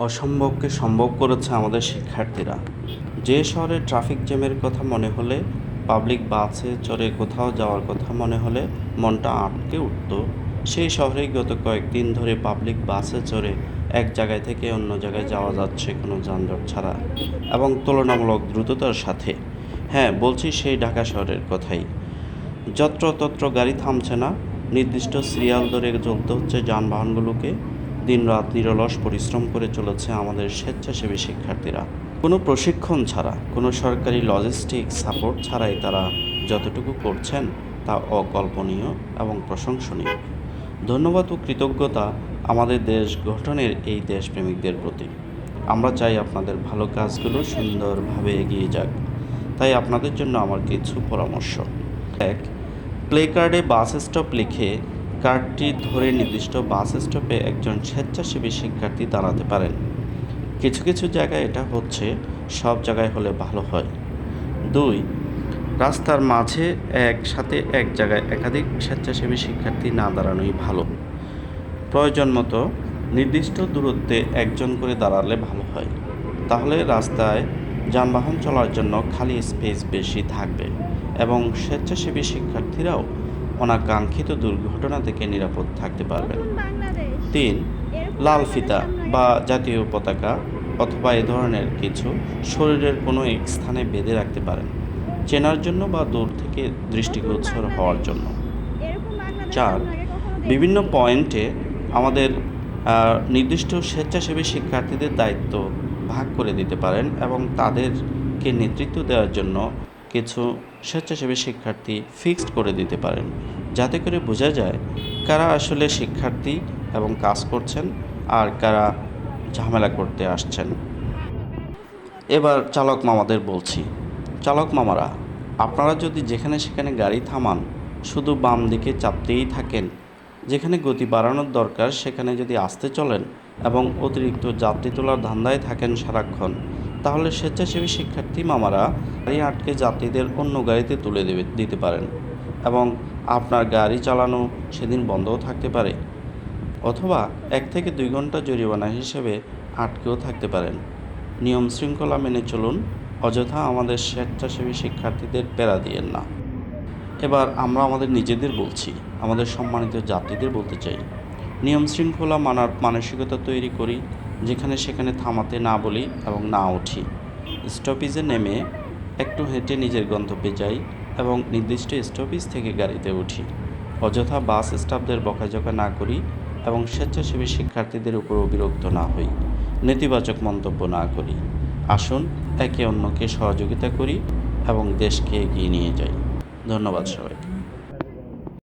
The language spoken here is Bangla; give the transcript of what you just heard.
অসম্ভবকে সম্ভব করেছে আমাদের শিক্ষার্থীরা। যে শহরে ট্রাফিক জ্যামের কথা মনে হলে, পাবলিক বাসে চড়ে কোথাও যাওয়ার কথা মনে হলে মনটা আটকে উঠত। সেই শহরেই গত কয়েকদিন ধরে পাবলিক বাসে চড়ে এক জায়গায় থেকে অন্য জায়গায় যাওয়া যাচ্ছে কোনো যানজট ছাড়া এবং তুলনামূলক দ্রুততার সাথে। হ্যাঁ বলছি সেই ঢাকা শহরের কথাই। যত্রতত্র গাড়ি থামছে না, নির্দিষ্ট সিরিয়াল ধরে চলতে হচ্ছে যানবাহনগুলোকে। দিনরাত নিরলস পরিশ্রম করে চলেছে আমাদের স্বেচ্ছাসেবী শিক্ষার্থীরা। কোনো প্রশিক্ষণ ছাড়া, কোনো সরকারি লজিস্টিক সাপোর্ট ছাড়াই তারা যতটুকু করছেন তা অকল্পনীয় এবং প্রশংসনীয়। ধন্যবাদ ও কৃতজ্ঞতা আমাদের দেশ গঠনের এই দেশপ্রেমিকদের প্রতি। আমরা চাই আপনাদের ভালো কাজগুলো সুন্দরভাবে এগিয়ে যাক। তাই আপনাদের জন্য আমার কিছু পরামর্শ। এক, প্লে কার্ডে বাস স্টপ লিখে কার্ডটি ধরে নির্দিষ্ট বাস স্টপে একজন স্বেচ্ছাসেবী শিক্ষার্থী দাঁড়াতে পারেন। কিছু কিছু জায়গায় এটা হচ্ছে, সব জায়গায় হলে ভালো হয়। দুই, রাস্তার মাঝে একসাথে এক জায়গায় একাধিক স্বেচ্ছাসেবী শিক্ষার্থী না দাঁড়ানোই ভালো। প্রয়োজন মতো নির্দিষ্ট দূরত্বে একজন করে দাঁড়ালে ভালো হয়। তাহলে রাস্তায় যানবাহন চলার জন্য খালি স্পেস বেশি থাকবে এবং স্বেচ্ছাসেবী শিক্ষার্থীরাও অনাকাঙ্ক্ষিত দুর্ঘটনা থেকে নিরাপদ থাকতে পারবেন। তিন লাল ফিতা বা জাতীয় পতাকা অথবা এ ধরনের কিছু শরীরের কোনো এক স্থানে বেঁধে রাখতে পারেন চেনার জন্য বা দূর থেকে দৃষ্টিগোচর হওয়ার জন্য। চার বিভিন্ন পয়েন্টে আমাদের নির্দিষ্ট স্বেচ্ছাসেবী শিক্ষার্থীদের দায়িত্ব ভাগ করে দিতে পারেন এবং তাদেরকে নেতৃত্ব দেওয়ার জন্য কিছু স্বেচ্ছাসেবী শিক্ষার্থী ফিক্সড করে দিতে পারেন। যাতে করে বোঝা যায় কারা আসলে শিক্ষার্থী এবং কাজ করছেন আর কারা ঝামেলা করতে আসছেন। এবার চালক মামাদের বলছি, চালক মামারা, আপনারা যদি যেখানে সেখানে গাড়ি থামান, শুধু বাম দিকে চাপতেই থাকেন, যেখানে গতি বাড়ানোর দরকার সেখানে যদি আসতে চলেন এবং অতিরিক্ত যাত্রী তোলার ধান্দায় থাকেন সারাক্ষণ তাহলে স্বেচ্ছাসেবী শিক্ষার্থী মামারা গাড়ি আটকে যাত্রীদের অন্য গাড়িতে তুলে দেবে, দিতে পারেন এবং আপনার গাড়ি চালানো সেদিন বন্ধও থাকতে পারে অথবা এক থেকে দুই ঘণ্টা জরিমানা হিসেবে আটকেও থাকতে পারেন। নিয়ম শৃঙ্খলা মেনে চলুন, অযথা আমাদের স্বেচ্ছাসেবী শিক্ষার্থীদের পেরা দিয়েন না। এবার আমরা আমাদের নিজেদের বলছি, আমাদের সম্মানিত যাত্রীদের বলতে চাই। নিয়ম শৃঙ্খলা মানার মানসিকতা তৈরি করি যেখানে সেখানে থামাতে না বলি এবং না উঠি। স্টপেজে নেমে একটু হেঁটে নিজের গন্তব্যে যাই এবং নির্দিষ্ট স্টপেজ থেকে গাড়িতে উঠি। অযথা বাস স্টাফদের বকাঝকা না করি এবং স্বেচ্ছাসেবী শিক্ষার্থীদের উপর বিরক্ত না হই। নেতিবাচক মন্তব্য না করি। আসুন, একে অন্যকে সহযোগিতা করি এবং দেশকে এগিয়ে নিয়ে যাই। ধন্যবাদ সবাইকে।